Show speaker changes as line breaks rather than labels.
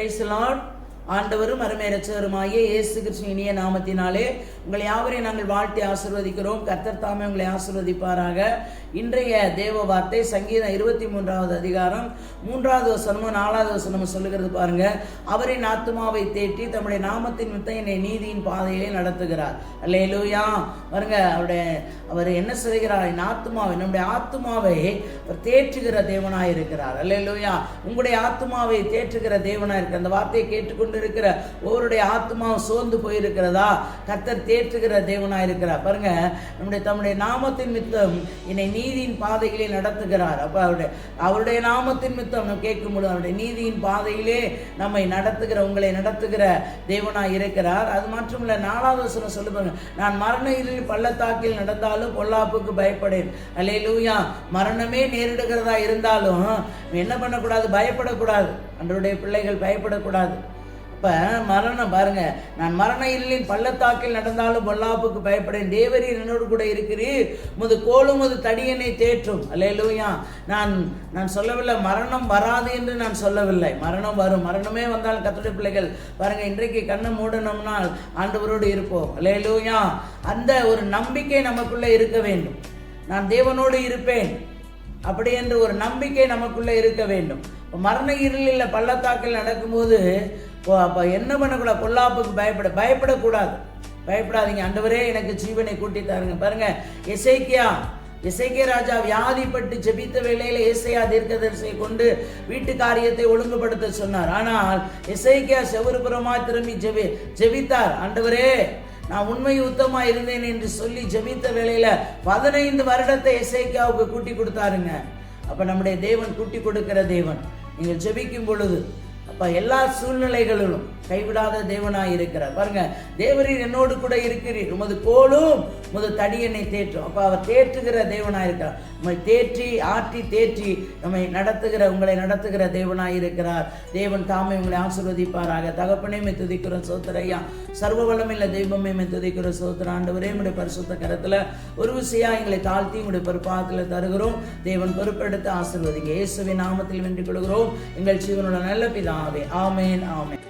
Price Lord ஆண்டவரும் அருமை இயேசு கிறிஸ்து இனிய நாமத்தினாலே உங்களை யாவரையும் நாங்கள் வாழ்த்தி ஆசிர்வதிக்கிறோம். கர்த்தர் தாமே உங்களை ஆசிர்வதிப்பாராக. இன்றைய தேவ வார்த்தை சங்கீதம் இருபத்தி மூன்றாவது அதிகாரம். மூன்றாவது வசனமும் நாலாவது வசனமும் சொல்லுகிறது பாருங்க. அவரின் ஆத்துமாவை தேற்றி தம்முடைய நாமத்தின் மித்த என்னை நீதியின் பாதையிலே நடத்துகிறார். அல்லேலூயா. பாருங்க அவருடைய அவர் என்ன செய்கிறார்? என் ஆத்மாவை நம்முடைய ஆத்துமாவை அவர் தேற்றுகிற தேவனாய் இருக்கிறார் அல்லேலூயா. உங்களுடைய ஆத்துமாவை தேற்றுகிற தேவனாய் இருக்கிற அந்த வார்த்தையை கேட்டுக்கொண்டு இருக்கிற ஒவ்வொருடைய ஆத்மாவும் சோர்ந்து போயிருக்கிறதா? கத்தர் தேற்றுகிற தேவனாக இருக்கிறார். பாருங்க நம்முடைய தம்முடைய நாமத்தின் மித்தம் என்னை நீதியின் பாதைகளே நடத்துகிறார். அப்ப அவருடைய அவருடைய நாமத்தின் மித்தம் நம்ம கேட்கும் பொழுது அவருடைய நீதியின் பாதையிலே நம்மை நடத்துகிற உங்களை நடத்துகிற தேவனாக இருக்கிறார். அது மட்டுமல்ல நாலாவது வசனம் சொல்லுவாங்க நான் மரண இருளில் பள்ளத்தாக்கில் நடந்தாலும் பொல்லாப்புக்கு பயப்படேன். அல்லேலூயா மரணமே நேரிடுகிறதா இருந்தாலும் என்ன பண்ணக்கூடாது? பயப்படக்கூடாது. அன்றைய பிள்ளைகள் பயப்படக்கூடாது. இப்போ மரணம் பாருங்க. நான் மரண இல்லின் பள்ளத்தாக்கில் நடந்தாலும் பொல்லாப்புக்கு பயப்படேன். தேவரீர் என்னோடு கூட இருக்கிறீர். முது கோலும் முது தடியனை தேற்றும். அல்லையிலூயா நான் நான் சொல்லவில்லை மரணம் வராது என்று நான் சொல்லவில்லை. மரணம் வரும். மரணமே வந்தால் கத்துடைய பிள்ளைகள் பாருங்க இன்றைக்கு கண்ணை மூடணும்னால் ஆண்டவரோடு இருப்போம். அல்லையிலூயா அந்த ஒரு நம்பிக்கை நமக்குள்ளே இருக்க வேண்டும். நான் தேவனோடு இருப்பேன். அப்படி என்று ஒரு நம்பிக்கை நமக்குள்ளே இருக்க வேண்டும். மரண இருளில் பள்ளத்தாக்கில் நடக்கும்போது அப்போ என்ன பண்ணக்கூடாது? பொல்லாப்புக்கு பயப்பட பயப்படக்கூடாது. பயப்படாதீங்க. அண்டவரே எனக்கு ஜீவனை கூட்டி தாருங்க. பாருங்க இசைக்கியா இசைக்கிய ராஜா வியாதிப்பட்டு ஜெபித்த வேளையில இசையா தீர்க்கதரிசியை கொண்டு வீட்டு காரியத்தை ஒழுங்குபடுத்த சொன்னார். ஆனால் இசைக்கியா செவருபுறமா திரும்பி ஜெபி ஜெபித்தார். ஆண்டவரே நான் உண்மை உத்தமா இருந்தேன் என்று சொல்லி ஜெபித்த வேளையில பதினைந்து வருடத்தை இசைக்கியாவுக்கு கூட்டி கொடுத்தாருங்க. அப்ப நம்முடைய தேவன் கூட்டி கொடுக்கிற தேவன். நீங்கள் ஜெபிக்கும் பொழுது அப்போ எல்லா சூழ்நிலைகளிலும் கைவிடாத தேவனாய் இருக்கிறார். பாருங்க தேவரீர் என்னோடு கூட இருக்கிறீர். உமது கோலும் உமது தடியனை தேற்றும். அப்போ அவர் தேற்றுகிற தேவனாக இருக்கிறார். நம்மை தேற்றி ஆற்றி தேற்றி நம்மை நடத்துகிற உங்களை நடத்துகிற தேவனாக இருக்கிறார். தேவன் தாமே உங்களை ஆசிர்வதிப்பாராக. தகப்பனே மே துதிக்கிறோம் சோத்திரையா சர்வ வளமில்ல தெய்வமே மே துதிக்கிற சோத்திர ஆண்டவரே உடைய பரிசுத்த கரத்தில் ஒரு விசையாக எங்களை தாழ்த்தி உங்களுடைய பொறுப்பாத்துல தருகிறோம். தேவன் பொறுப்பெடுத்து ஆசிர்வதிங்க. இயேசுவின் நாமத்தில் வென்று கொள்கிறோம். எங்கள் ஜீவனோட நல்ல பிதாவே. ஆமேன் ஆமேன்.